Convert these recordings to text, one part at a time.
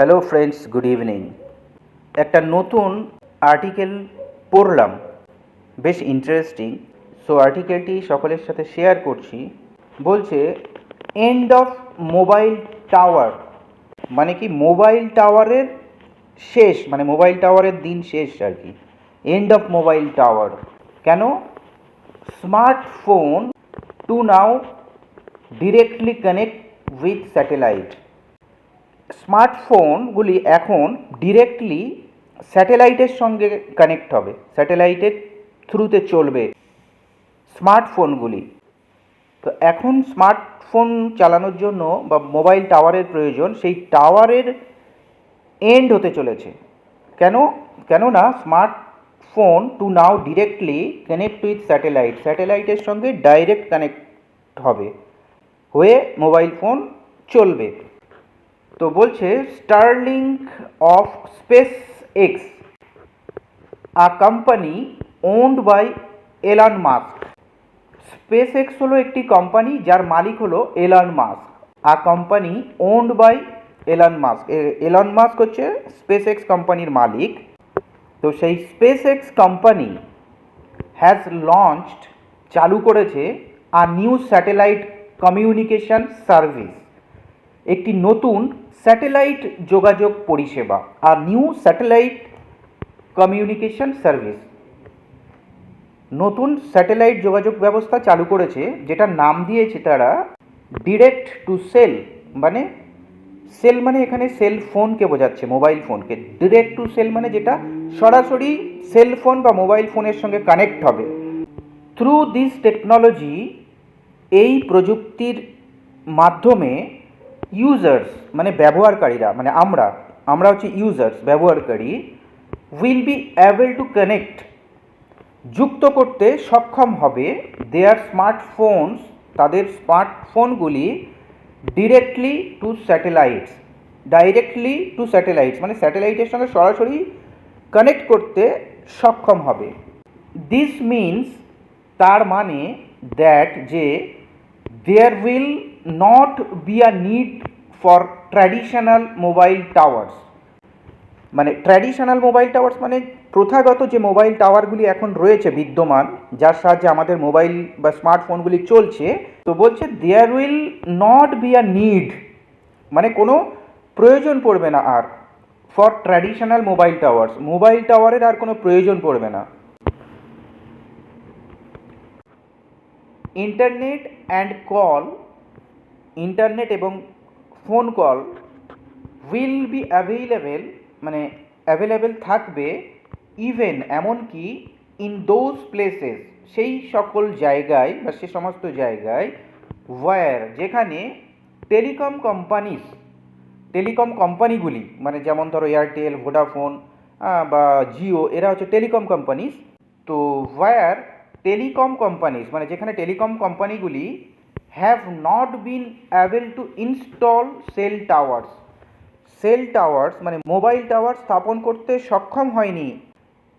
Hello friends good evening একটা নতুন article পড়লাম। বেশ ইন্টারেস্টিং সো আর্টিকেলটি সকলের সাথে শেয়ার করছি। বলছে এন্ড অফ মোবাইল টাওয়ার মানে কি মোবাইল টাওয়ারের শেষ মানে মোবাইল টাওয়ারের দিন শেষ আর কি। এন্ড অফ মোবাইল টাওয়ার কেন? Smartphone to now directly connect with satellite স্মার্টফোনগুলি এখন ডিরেক্টলি স্যাটেলাইটের সঙ্গে কানেক্ট হবে। স্যাটেলাইটের থ্রুতে চলবে স্মার্টফোনগুলি। তো এখন স্মার্টফোন চালানোর জন্য বা মোবাইল টাওয়ারের প্রয়োজন, সেই টাওয়ারের এন্ড হতে চলেছে। কেন? কেননা smartphone to now directly connect with satellite স্যাটেলাইটের সঙ্গে ডাইরেক্ট কানেক্ট হবে। হয়ে মোবাইল ফোন চলবে। তো বলছে Starlink of SpaceX a company owned by Elon Musk SpaceX হলো একটি কোম্পানি যার মালিক হলো Elon Musk a company owned by Elon Musk Elon Musk SpaceX x কোম্পানির মালিক। তো সেই SpaceX company has launched চালু করেছে a new satellite communication service একটি নতুন স্যাটেলাইট যোগাযোগ পরিষেবা আর নিউ স্যাটেলাইট কমিউনিকেশন সার্ভিস নতুন স্যাটেলাইট যোগাযোগ ব্যবস্থা চালু করেছে যেটার নাম দিয়েছে তারা ডিরেক্ট টু সেল মানে সেল মানে এখানে সেল ফোনকে বোঝাচ্ছে মোবাইল ফোনকে ডিরেক্ট টু সেল মানে যেটা সরাসরি সেল ফোন বা মোবাইল ফোনের সঙ্গে কানেক্ট হবে। থ্রু দিস টেকনোলজি এই প্রযুক্তির মাধ্যমে ইউজার্স মানে ব্যবহারকারীরা মানে আমরা আমরা হচ্ছে ইউজার্স ব্যবহারকারী will be able to connect যুক্ত করতে সক্ষম হবে দেয়ার স্মার্টফোনস তাদের স্মার্টফোনগুলি directly to satellites directly to satellites মানে স্যাটেলাইটের সঙ্গে সরাসরি কানেক্ট করতে সক্ষম হবে। দিস মিনস তার মানে দ্যাট যে there will not be a need for traditional mobile towers মানে ট্র্যাডিশনাল মোবাইল টাওয়ার্স মানে প্রথাগত যে মোবাইল টাওয়ারগুলি এখন রয়েছে বিদ্যমান, যার সাহায্যে আমাদের মোবাইল বা স্মার্টফোনগুলি চলছে, তো বলছে there will not be a need মানে কোনো প্রয়োজন পড়বে না আর for traditional mobile towers mobile টাওয়ারের আর কোনো প্রয়োজন পড়বে না। ইন্টারনেট অ্যান্ড কল ইন্টারনেট এবং phone call will be available মানে অ্যাভেলেবেল থাকবে ইভেন এমনকি ইন দোজ প্লেসেস সেই সকল জায়গায় বা সে সমস্ত জায়গায় ওয়ার যেখানে টেলিকম কোম্পানিস টেলিকম কোম্পানিগুলি মানে যেমন ধরো এয়ারটেল ভোডাফোন বা জিও এরা হচ্ছে টেলিকম কোম্পানিস তো ওয়ার টেলিকম কোম্পানিজ মানে যেখানে টেলিকম কোম্পানিগুলি have not been able to install cell towers cell towers মানে মোবাইল টাওয়ার স্থাপন করতে সক্ষম হয়নি।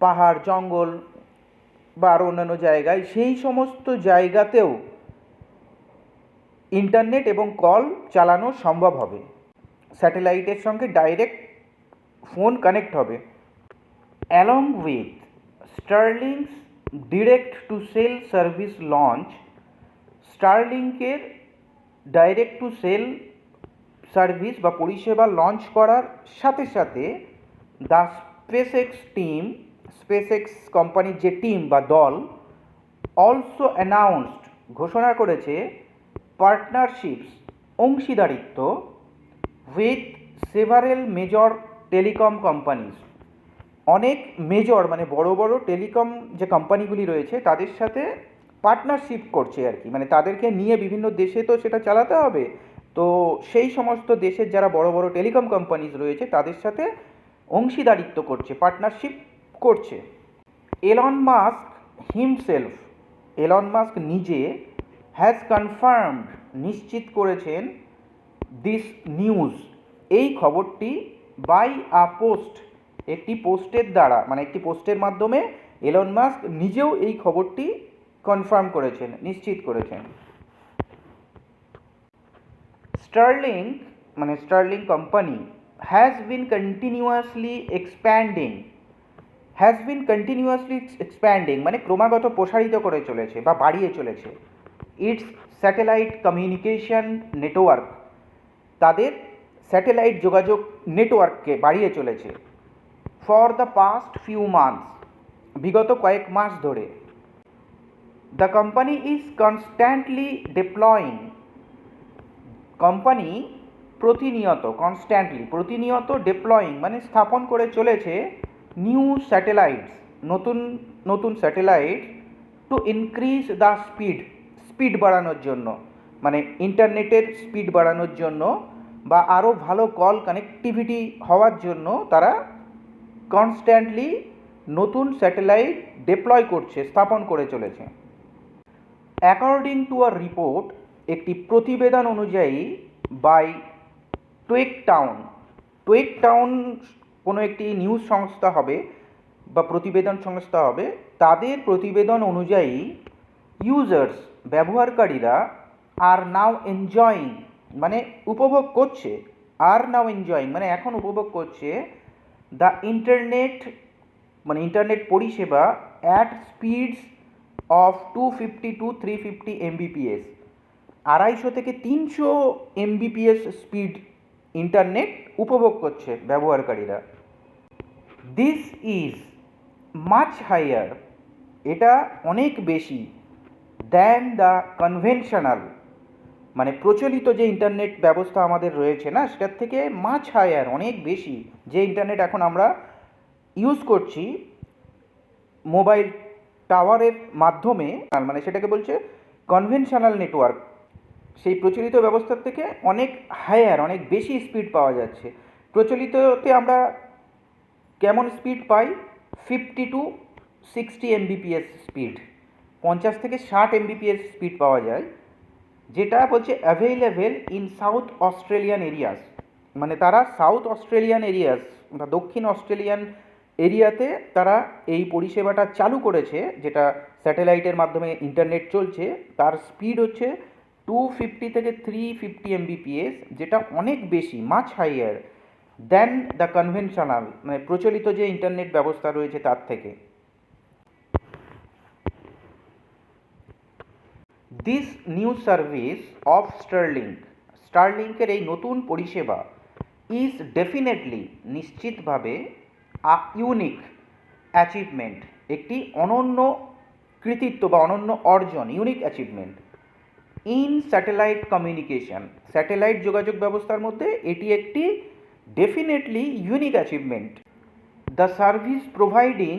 পাহাড়, জঙ্গল বা আরও অন্যান্য জায়গায় সেই সমস্ত জায়গাতেও ইন্টারনেট এবং কল চালানো সম্ভব হবে। স্যাটেলাইটের সঙ্গে ডাইরেক্ট ফোন কানেক্ট হবে। Along with Starlink's direct to cell service launch স্টারলিংকের direct to cell service বা পরিষেবা লঞ্চ করার সাথে সাথে দ্য স্পেসএক্স টিম স্পেসএক্স কোম্পানির যে টিম বা দল অলসো অ্যানাউন্সড ঘোষণা করেছে পার্টনারশিপস অংশীদারিত্ব with several major telecom companies অনেক মেজর মানে বড় বড় টেলিকম যে কোম্পানিগুলি রয়েছে তাদের সাথে পার্টনারশিপ করছে আর কি। মানে তাদেরকে নিয়ে বিভিন্ন দেশে তো সেটা চালাতে হবে। তো সেই সমস্ত দেশের যারা বড় বড় টেলিকম কোম্পানিজ রয়েছে, তাদের সাথে অংশীদারিত্ব করছে পার্টনারশিপ করছে। Elon Musk himself Elon Musk নিজে হ্যাজ কনফার্মড নিশ্চিত করেছেন দিস নিউজ এই খবরটি বাই আ পোস্ট একটি পোস্টের দ্বারা মানে একটি পোস্টের মাধ্যমে এলন মাস্ক নিজেও এই খবরটি কনফার্ম করেছেন, নিশ্চিত করেছেন। স্টার্লিং মানে Starlink company has been continuously expanding has been continuously expanding মানে ক্রমাগত প্রসারিত করে চলেছে বা বাড়িয়ে চলেছে। ইটস স্যাটেলাইট কমিউনিকেশন নেটওয়ার্ক তাদের স্যাটেলাইট যোগাযোগ নেটওয়ার্ককে বাড়িয়ে চলেছে। For the past few months বিগত কয়েক মাস ধরে the company is constantly deploying company প্রতিনিয়ত কনস্ট্যান্টলি প্রতিনিয়ত ডিপ্লয়িং মানে স্থাপন করে চলেছে নিউ স্যাটেলাইটস নতুন নতুন satellite to increase the speed speed বাড়ানোর জন্য মানে ইন্টারনেটের স্পিড বাড়ানোর জন্য বা আরও ভালো কল কানেক্টিভিটি হওয়ার জন্য তারা কনস্ট্যান্টলি নতুন স্যাটেলাইট ডিপ্লয় করছে, স্থাপন করে চলেছে। অ্যাকর্ডিং টু আ রিপোর্ট একটি প্রতিবেদন অনুযায়ী by TweakTown TweakTown কোনো একটি নিউজ সংস্থা হবে বা প্রতিবেদন সংস্থা হবে, তাদের প্রতিবেদন অনুযায়ী ইউজার্স ব্যবহারকারীরা আর নাও এনজয়িং মানে উপভোগ করছে আর নাও এনজয়িং মানে এখন উপভোগ করছে দ্য ইন্টারনেট মানে ইন্টারনেট পরিষেবা at speeds of two fifty to three fifty Mbps আড়াইশো থেকে তিনশো এমবিপিএস স্পিড ইন্টারনেট উপভোগ করছে ব্যবহারকারীরা। দিস ইজ মাচ হাইয়ার এটা অনেক বেশি দ্যান দ্য কনভেনশনাল মানে প্রচলিত যে ইন্টারনেট ব্যবস্থা আমাদের রয়েছে না, সেটার থেকে মাছ হায়ার অনেক বেশি। যে ইন্টারনেট এখন আমরা ইউজ করছি মোবাইল টাওয়ারের মাধ্যমে মানে সেটাকে বলছে কনভেনশনাল নেটওয়ার্ক সেই প্রচলিত ব্যবস্থার থেকে অনেক হায়ার অনেক বেশি স্পিড পাওয়া যাচ্ছে। প্রচলিততে আমরা কেমন speed pi? Fifty to sixty Mbps speed পঞ্চাশ থেকে ষাট এমবিপিএস স্পিড পাওয়া যায়, যেটা বলছে available in South Australian areas মানে তারা সাউথ অস্ট্রেলিয়ান এরিয়াস দক্ষিণ অস্ট্রেলিয়ান এরিয়াতে তারা এই পরিষেবাটা চালু করেছে, যেটা স্যাটেলাইটের মাধ্যমে ইন্টারনেট চলছে। তার স্পিড হচ্ছে টু ফিফটি থেকে থ্রি ফিফটি এমবিপিএস যেটা অনেক বেশি much higher than the conventional মানে প্রচলিত যে ইন্টারনেট ব্যবস্থা রয়েছে তার থেকে। This new service of Starlink স্টারলিংকের এই নতুন পরিষেবা ইজ ডেফিনেটলি নিশ্চিতভাবে ইউনিক অ্যাচিভমেন্ট, একটি অনন্য কৃতিত্ব বা অনন্য অর্জন, unique achievement. In satellite communication, satellite যোগাযোগ ব্যবস্থার মধ্যে এটি একটি definitely unique achievement. The service providing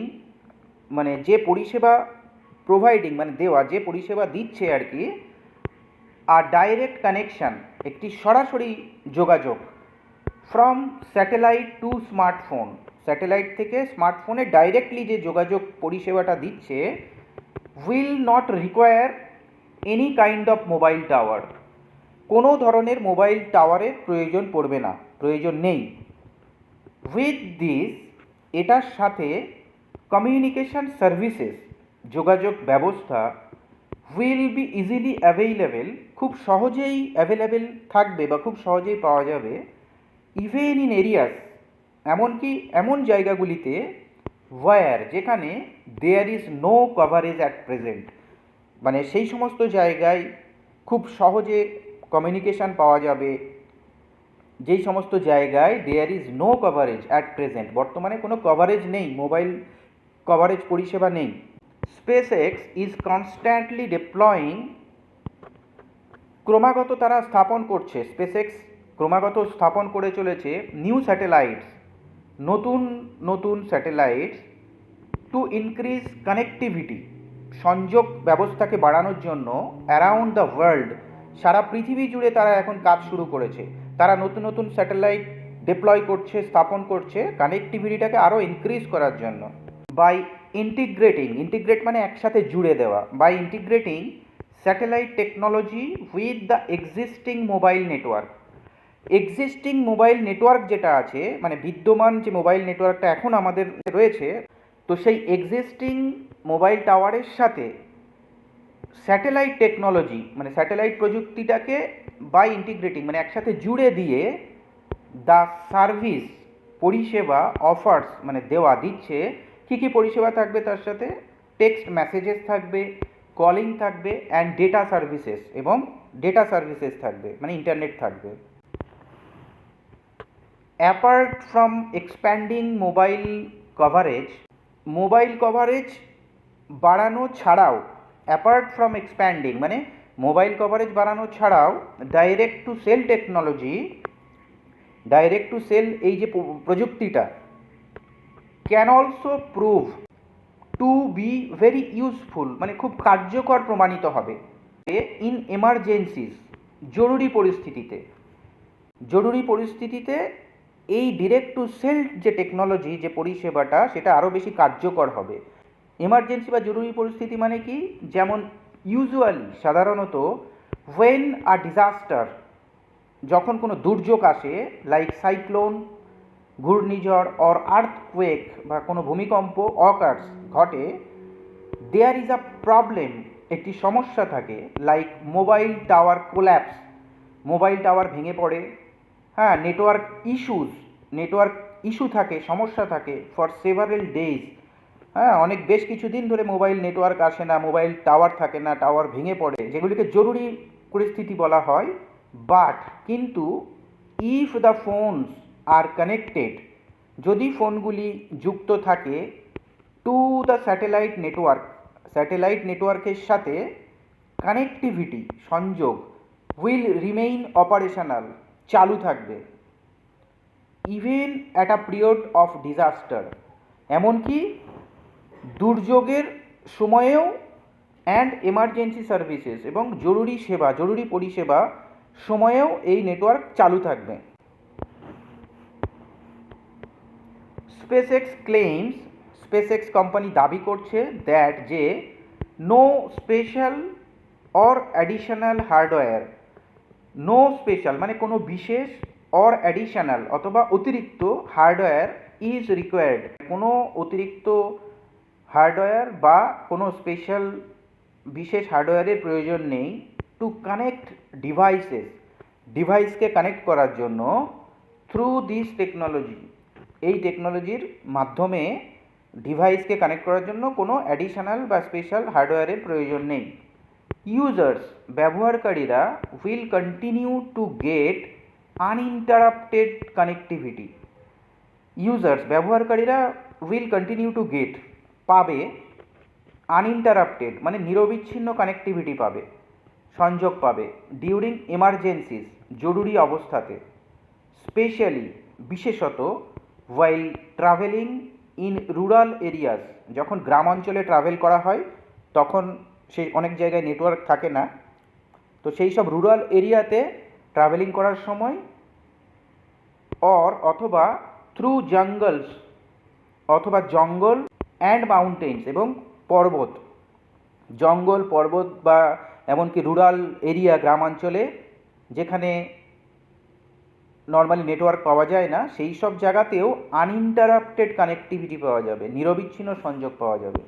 মানে যে পরিষেবা প্রোভাইডিং মানে দেওয়া, যে পরিষেবা দিচ্ছে আর কি আর ডাইরেক্ট কানেকশান, একটি সরাসরি যোগাযোগ, from satellite to smartphone. Satellite থেকে স্মার্টফোনে ডাইরেক্টলি যে যোগাযোগ পরিষেবাটা দিচ্ছে will not require any kind of mobile tower কোনো ধরনের মোবাইল টাওয়ারের প্রয়োজন পড়বে না, প্রয়োজন নেই। উইথ দিস এটার সাথে কমিউনিকেশন সার্ভিসেস যোগাযোগ ব্যবস্থা উইল বি ইজিলি অ্যাভেইলেবেল খুব সহজেই অ্যাভেলেবেল থাকবে বা খুব সহজেই পাওয়া যাবে ইভেন ইন এরিয়াস এমনকি এমন জায়গাগুলিতে ওয়ার যেখানে there is no coverage at present মানে সেই সমস্ত জায়গায় খুব সহজে কমিউনিকেশান পাওয়া যাবে। যেই সমস্ত জায়গায় there is no coverage at present বর্তমানে কোনো কভারেজ নেই মোবাইল কভারেজ পরিষেবা নেই। SpaceX is constantly deploying ক্রমাগত তারা স্থাপন করছে। স্পেস এক্স ক্রমাগত স্থাপন করে চলেছে নিউ স্যাটেলাইটস নতুন নতুন স্যাটেলাইট টু ইনক্রিজ কানেক্টিভিটি সংযোগ ব্যবস্থাকে বাড়ানোর জন্য অ্যারাউন্ড দ্য ওয়ার্ল্ড সারা পৃথিবী জুড়ে তারা এখন কাজ শুরু করেছে। তারা নতুন নতুন স্যাটেলাইট ডিপ্লয় করছে, স্থাপন করছে কানেক্টিভিটিটাকে আরও ইনক্রিজ করার জন্য। বাই ইন্টিগ্রেটিং ইন্টিগ্রেট মানে একসাথে জুড়ে দেওয়া। By integrating satellite technology with the existing mobile network existing mobile network যেটা আছে মানে বিদ্যমান যে মোবাইল নেটওয়ার্কটা এখন আমাদের রয়েছে, তো সেই এক্সিস্টিং মোবাইল টাওয়ারের সাথে স্যাটেলাইট টেকনোলজি মানে স্যাটেলাইট প্রযুক্তিটাকে বাই ইন্টিগ্রেটিং মানে একসাথে জুড়ে দিয়ে দ্য সার্ভিস পরিষেবা অফার্স মানে দেওয়া দিচ্ছে, কী কী পরিষেবা থাকবে তার সাথে? টেক্সট মেসেজেস থাকবে কলিং থাকবে অ্যান্ড ডেটা সার্ভিসেস এবং ডেটা সার্ভিসেস থাকবে মানে ইন্টারনেট থাকবে। Apart from expanding mobile coverage mobile coverage বাড়ানো ছাড়াও অ্যাপার্ট ফ্রম এক্সপ্যান্ডিং মানে মোবাইল কভারেজ বাড়ানো ছাড়াও direct to cell technology direct to cell এই যে প্রযুক্তিটা can also prove to be very useful মানে খুব কার্যকর প্রমাণিত হবে ইন এমার্জেন্সিস জরুরি পরিস্থিতিতে জরুরি পরিস্থিতিতে এই ডিরেক্ট টু সেল যে টেকনোলজি যে পরিষেবাটা, সেটা আরও বেশি কার্যকর হবে। এমার্জেন্সি বা জরুরি পরিস্থিতি মানে কি? যেমন ইউজুয়ালি সাধারণত ওয়েন আ ডিজাস্টার যখন কোনো দুর্যোগ আসে লাইক সাইক্লোন ঘূর্ণিঝড় অর আর্থকুয়েক বা কোনো ভূমিকম্প অকার্স ঘটে দেয়ার ইজ আ প্রবলেম একটি সমস্যা থাকে like mobile tower collapse mobile tower ভেঙে পড়ে হ্যাঁ নেটওয়ার্ক ইস্যুস নেটওয়ার্ক ইস্যু থাকে, সমস্যা থাকে ফর সেভারেল ডেজ হ্যাঁ অনেক বেশ কিছুদিন ধরে মোবাইল নেটওয়ার্ক আসে না মোবাইল টাওয়ার থাকে না টাওয়ার ভেঙে পড়ে, যেগুলিকে জরুরি পরিস্থিতি বলা হয়। বাট কিন্তু if the phones are connected যদি ফোনগুলি যুক্ত থাকে to the satellite network satellite নেটওয়ার্কের সাথে কানেক্টিভিটি সংযোগ উইল রিমেইন অপারেশনাল চালু থাকবে। Even at a period of disaster এমনকি দুর্যোগের সময়েও অ্যান্ড এমার্জেন্সি সার্ভিসেস এবং জরুরি সেবা, জরুরি পরিষেবা সময়েও এই নেটওয়ার্ক চালু থাকবে। স্পেসএক্স ক্লেইমস স্পেসএক্স কোম্পানি দাবি করছে দ্যাট যে no special or additional hardware no special মানে কোনো বিশেষ অর অ্যাডিশনাল অথবা অতিরিক্ত হার্ডওয়্যার ইজ রিকোয়ার্ড কোনো অতিরিক্ত হার্ডওয়্যার বা কোনো স্পেশাল বিশেষ হার্ডওয়্যারের প্রয়োজন নেই টু কানেক্ট ডিভাইসেস ডিভাইসকে কানেক্ট করার জন্য থ্রু দিস টেকনোলজি এই টেকনোলজির মাধ্যমে ডিভাইসকে কানেক্ট করার জন্য কোনো অ্যাডিশনাল বা স্পেশাল হার্ডওয়্যারের প্রয়োজন নেই। ইউজার্স ব্যবহারকারীরা will continue to get uninterrupted connectivity users ব্যবহারকারীরা উইল কন্টিনিউ টু গেট পাবে আনইন্টারাপ্টেড মানে নিরবিচ্ছিন্ন কানেক্টিভিটি পাবে, সংযোগ পাবে ডিউরিং এমার্জেন্সিস জরুরি অবস্থাতে স্পেশালি বিশেষত while travelling in rural areas যখন গ্রাম অঞ্চলে ট্রাভেল করা হয়, তখন সেই অনেক জায়গায় নেটওয়ার্ক থাকে না। তো সেই সব রুরাল এরিয়াতে ট্রাভেলিং করার সময় অর অথবা থ্রু জঙ্গলস অথবা জঙ্গল অ্যান্ড মাউন্টেন্স এবং পর্বত। জঙ্গল, পর্বত বা এমনকি রুরাল এরিয়া গ্রামাঞ্চলে যেখানে নর্মালি নেটওয়ার্ক পাওয়া যায় না, সেই সব জায়গাতেও আনইন্টারাপ্টেড কানেক্টিভিটি পাওয়া যাবে, নিরবিচ্ছিন্ন সংযোগ পাওয়া যাবে।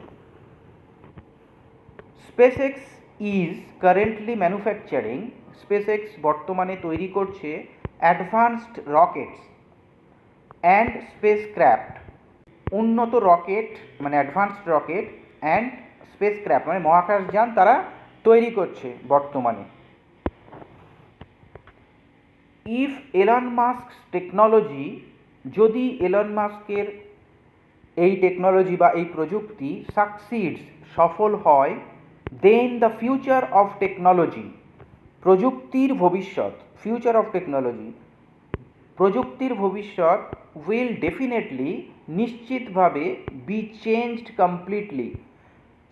SpaceX is currently manufacturing SpaceX বর্তমানে তৈরি করছে advanced rockets and spacecraft উন্নত রকেট মানে advanced rocket and spacecraft মানে মহাকাশযান তারা তৈরি করছে বর্তমানে। ইফ এলন মাস্ক টেকনোলজি যদি এলন মাস্কের এই টেকনোলজি বা এই প্রযুক্তি সাকসিডস সফল হয় then the future of technology প্রযুক্তির ভবিষ্যৎ ফিউচার অফ টেকনোলজি প্রযুক্তির ভবিষ্যৎ উইল ডেফিনেটলি নিশ্চিতভাবে বি চেঞ্জড কমপ্লিটলি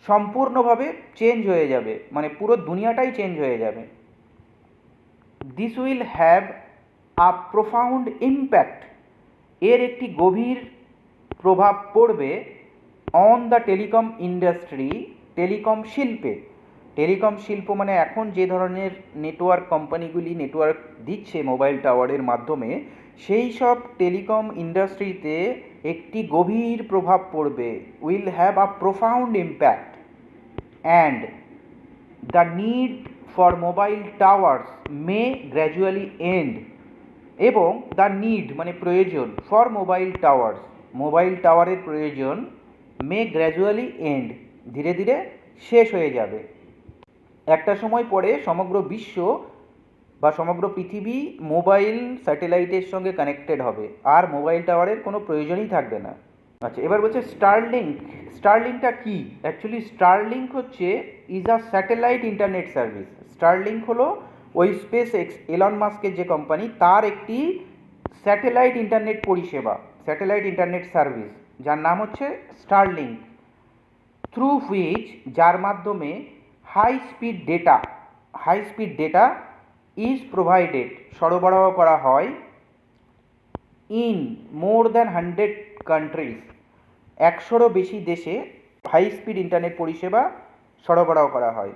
সম্পূর্ণভাবে চেঞ্জ হয়ে যাবে মানে পুরো দুনিয়াটাই চেঞ্জ হয়ে যাবে। This will have a profound impact এর একটি গভীর প্রভাব পড়বে on the telecom industry telecom শিল্পে। টেলিকম শিল্প মানে এখন যে ধরনের নেটওয়ার্ক কোম্পানিগুলি নেটওয়ার্ক দিচ্ছে মোবাইল টাওয়ারের মাধ্যমে, সেই সব টেলিকম ইন্ডাস্ট্রিতে একটি গভীর প্রভাব পড়বে। Will have a profound impact. And the need for mobile towers may gradually end. এবং দ্য নিড মানে প্রয়োজন ফর মোবাইল টাওয়ার্স। মোবাইল টাওয়ারের প্রয়োজন মে গ্র্যাজুয়ালি এন্ড। ধীরে ধীরে শেষ হয়ে যাবে। একটা সময় পরে সমগ্র বিশ্ব বা সমগ্র পৃথিবী মোবাইল স্যাটেলাইটের সঙ্গে কানেক্টেড হবে। আর মোবাইল টাওয়ারের কোনো প্রয়োজনই থাকবে না। আচ্ছা এবার বলছে স্টারলিংক স্টারলিংকটা কি? অ্যাকচুয়ালি স্টারলিংক হচ্ছে is a satellite internet service Starlink হলো ওই স্পেস এক্স এলন মাস্কের যে কোম্পানি তার একটি স্যাটেলাইট ইন্টারনেট পরিষেবা স্যাটেলাইট ইন্টারনেট সার্ভিস যার নাম হচ্ছে স্টারলিংক থ্রু হুইচ, যার মাধ্যমে high speed data, high speed data is provided, সরবরাহ করা হয় in more than hundred countries. একশোরও বেশি দেশে হাই স্পিড ইন্টারনেট পরিষেবা সরবরাহ করা হয়।